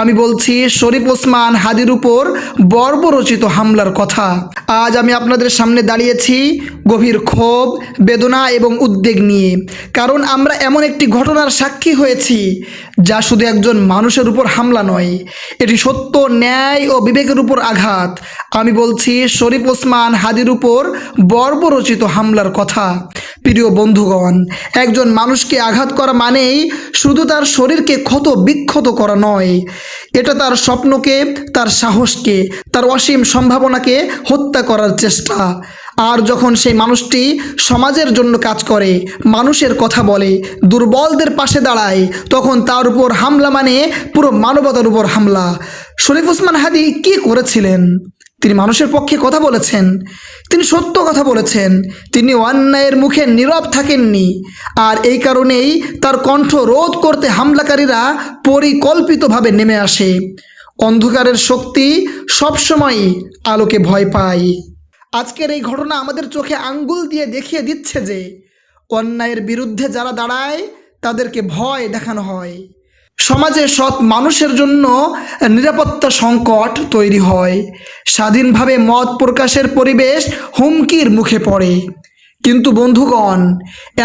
আমি বলছি, শরীফ ওসমান হাদির উপর বর্বরচিত হামলার কথা। আজ আমি আপনাদের সামনে দাঁড়িয়েছি গভীর ক্ষোভ, বেদনা এবং উদ্বেগ নিয়ে। কারণ আমরা এমন একটি ঘটনার সাক্ষী হয়েছি, যা শুধু একজন মানুষের উপর হামলা নয়, এটি সত্য, ন্যায় ও বিবেকের উপর আঘাত। আমি বলছি, শরীফ ওসমান হাদির উপর বর্বরচিত হামলার কথা। প্রিয় বন্ধুগণ, একজন মানুষকে আঘাত করা মানেই শুধু তার শরীরকে ক্ষত বিক্ষত করা নয়। এটা তার স্বপ্নকে, তার সাহসকে, তার অসীম সম্ভাবনাকে হত্যা করার চেষ্টা। আর যখন সেই মানুষটি সমাজের জন্য কাজ করে, মানুষের কথা বলে, দুর্বলদের পাশে দাঁড়ায়, তখন তার উপর হামলা মানে পুরো মানবতার উপর হামলা। শরীফ ওসমান হাদি কি করেছিলেন? তিনি মানুষের পক্ষে কথা বলেছেন, তিনি সত্য কথা বলেছেন, তিনি অন্যায়ের মুখে নীরব থাকেননি, আর এই কারণেই তার কণ্ঠ রোধ করতে হামলাকারীরা পরিকল্পিতভাবে নেমে আসে। অন্ধকারের শক্তি সবসময়ই আলোকে ভয় পায়। আজকের এই ঘটনা আমাদের চোখে আঙ্গুল দিয়ে দেখিয়ে দিচ্ছে যে, অন্যায়ের বিরুদ্ধে যারা দাঁড়ায়, তাদেরকে ভয় দেখানো হয়। সমাজে সৎ মানুষের জন্য নিরাপত্তা সংকট তৈরি হয়। স্বাধীনভাবে মত প্রকাশের পরিবেশ হুমকির মুখে পড়ে। কিন্তু বন্ধুগণ,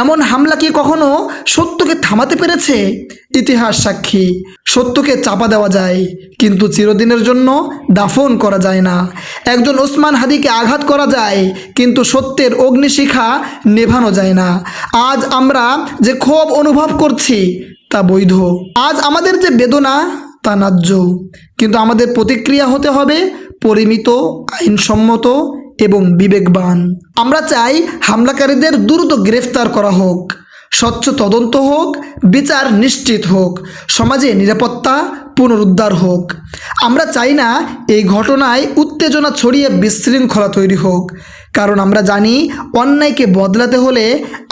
এমন হামলা কি কখনো সত্যকে থামাতে পেরেছে? ইতিহাস সাক্ষী, সত্যকে চাপা দেওয়া যায়, কিন্তু চিরদিনের জন্য দাফন করা যায় না। একজন ওসমান হাদিকে আঘাত করা যায়, কিন্তু সত্যের অগ্নিশিখা নেভানো যায় না। আজ আমরা যে ক্ষোভ অনুভব করছি তা বৈধ। আজ আমাদের যে বেদনা, তা ন্যায্য। কিন্তু আমাদের প্রতিক্রিয়া হতে হবে পরিমিত, আইনসম্মত এবং বিবেকবান। আমরা চাই হামলাকারীদের দ্রুত গ্রেফতার করা হোক, স্বচ্ছ তদন্ত হোক, বিচার নিশ্চিত হোক, সমাজে নিরাপত্তা পুনরুদ্ধার হোক। আমরা চাই না এই ঘটনায় উত্তেজনা ছড়িয়ে বিশৃঙ্খলা তৈরি হোক। কারণ আমরা জানি অন্যায়কে বদলাতে হলে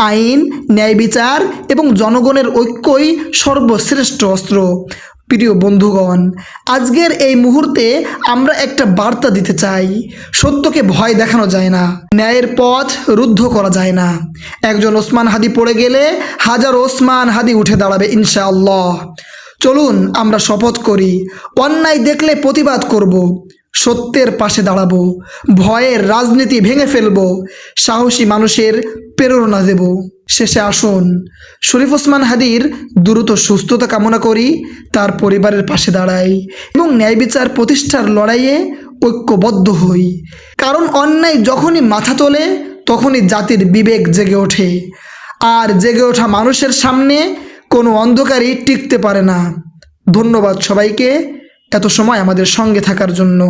আইন, ন্যায় বিচার এবং জনগণের ঐক্যই সর্বশ্রেষ্ঠ অস্ত্র। প্রিয় বন্ধুগণ, আজকের এই মুহূর্তে আমরা একটা বার্তা দিতে চাই। সত্যকে ভয় দেখানো যায় না, ন্যায়ের পথ রুদ্ধ করা যায় না। একজন ওসমান হাদি পড়ে গেলে হাজার ওসমান হাদি উঠে দাঁড়াবে ইনশাআল্লাহ। চলুন আমরা শপথ করি, অন্যায় দেখলে প্রতিবাদ করব। সত্যের পাশে দাঁড়াবো, ভয়ের রাজনীতি ভেঙে ফেলব, সাহসী মানুষের প্রেরণা দেব। শেষে আসুন, শরীফ ওসমান হাদির দ্রুত সুস্থতা কামনা করি, তার পরিবারের পাশে দাঁড়াই এবং ন্যায় বিচার প্রতিষ্ঠার লড়াইয়ে ঐক্যবদ্ধ হই। কারণ অন্যায় যখনই মাথা তোলে, তখনই জাতির বিবেক জেগে ওঠে। আর জেগে ওঠা মানুষের সামনে কোনো অন্ধকারই টিকতে পারে না। ধন্যবাদ সবাইকে। এত সময় আমাদের সঙ্গে থাকার জন্য